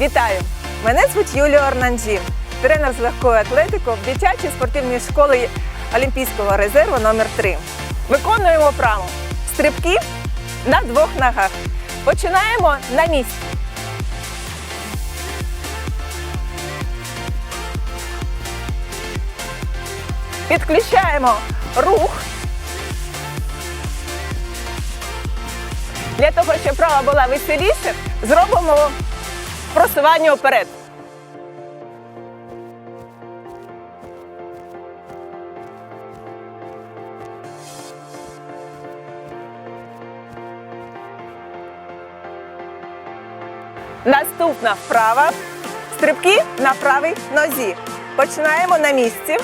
Вітаю! Мене звуть Юлія Орнанджі, тренер з легкої атлетики в дитячій спортивній школі Олімпійського резерву номер 3 Виконуємо вправу стрибки на двох ногах. Починаємо на місці. Підключаємо рух. Для того, щоб вправа була веселіше, зробимо просування вперед. Наступна вправа. Стрибки на правій нозі. Починаємо на місці.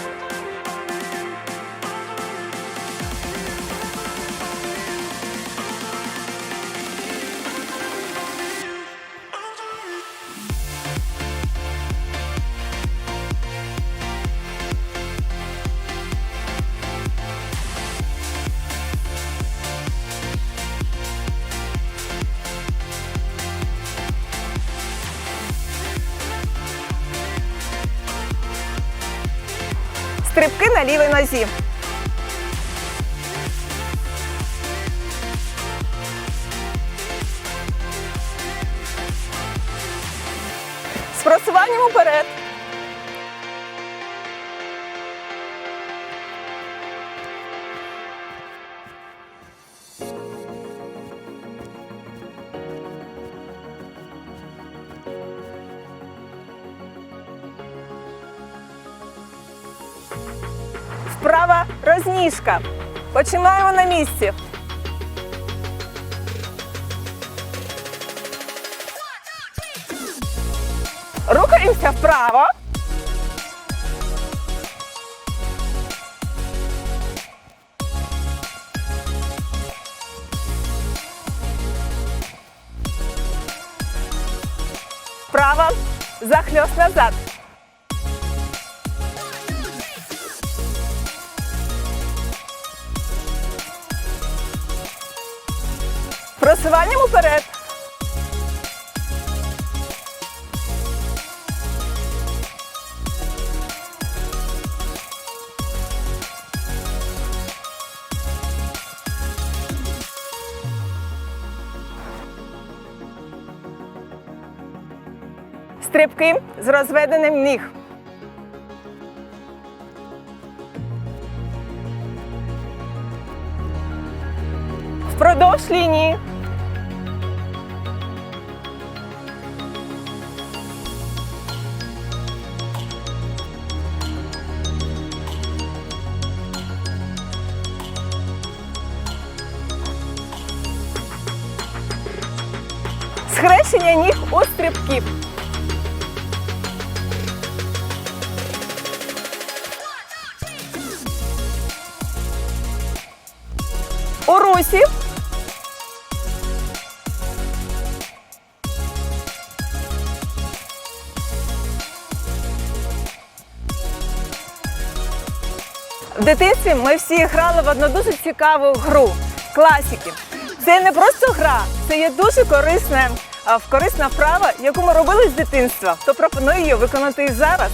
Стрибки на лівій нозі. З просуванням уперед. Вправа розніжка. Починаємо на місці. Рухаємося вправо. Вправо. Захльост назад. Просуванням уперед. Стрибки з розведеним ніг. Впродовж лінії. Схрещення ніг у стрибків. У русі. В дитинстві ми всі грали в одну дуже цікаву гру класики. Це не просто гра, це є дуже корисна, а, корисна вправа, яку ми робили з дитинства. То пропоную її виконати і зараз.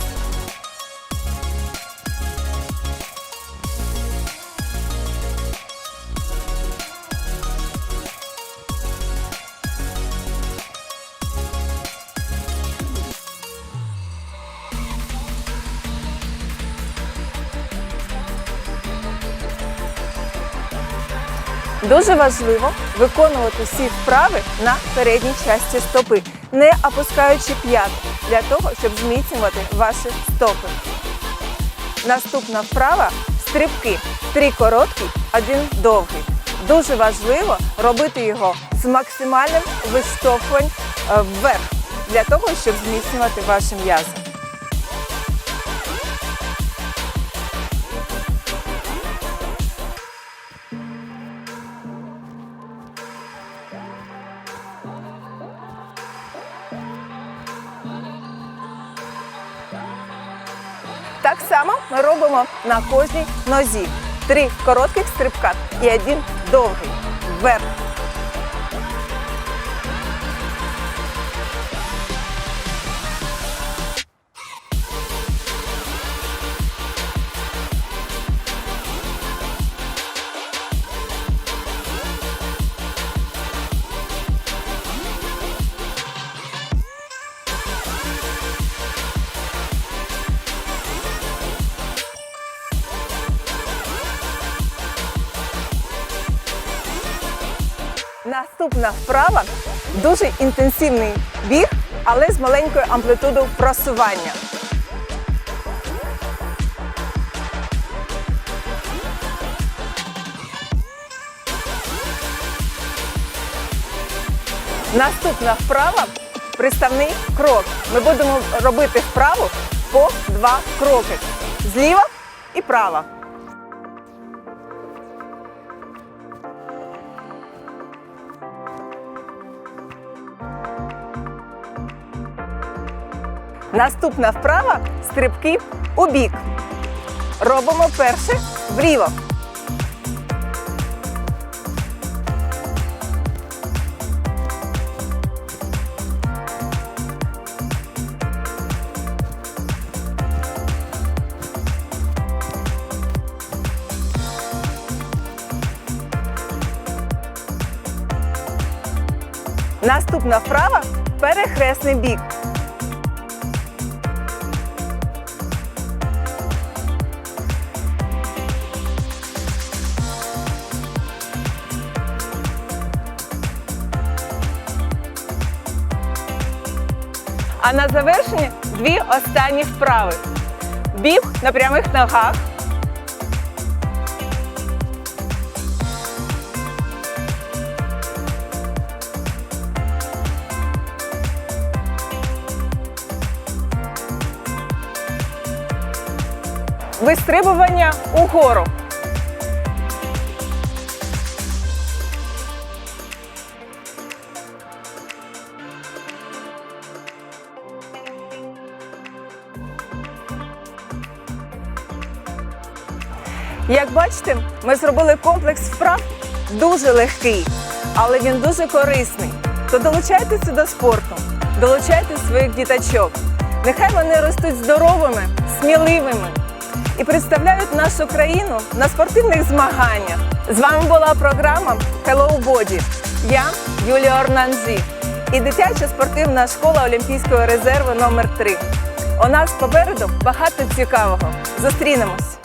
Дуже важливо виконувати всі вправи на передній часті стопи, не опускаючи п'ят, для того, щоб зміцнювати ваші стопи. Наступна вправа стрибки. Три короткі, один довгий. Дуже важливо робити його з максимальним виштовхуванням е, вверх, для того, щоб зміцнювати ваші м'язи. Так само ми робимо на кожній нозі. Три коротких стрибка і один довгий. Вверх. Наступна вправа дуже інтенсивний біг, але з маленькою амплітудою просування. Наступна вправа приставний крок. Ми будемо робити вправу по два кроки. Зліва і права. Наступна вправа стрибки у бік. Робимо перше вліво. Наступна вправа перехресний бік. А на завершення дві останні вправи. Біг на прямих ногах. Вистрибування угору. Як бачите, ми зробили комплекс вправ дуже легкий, але він дуже корисний. То долучайтеся до спорту, долучайте своїх діточок. Нехай вони ростуть здоровими, сміливими і представляють нашу країну на спортивних змаганнях. З вами була програма Hello Body. Я Юлія Орнанзі і дитяча спортивна школа Олімпійського резерву номер 3 У нас попереду багато цікавого. Зустрінемось!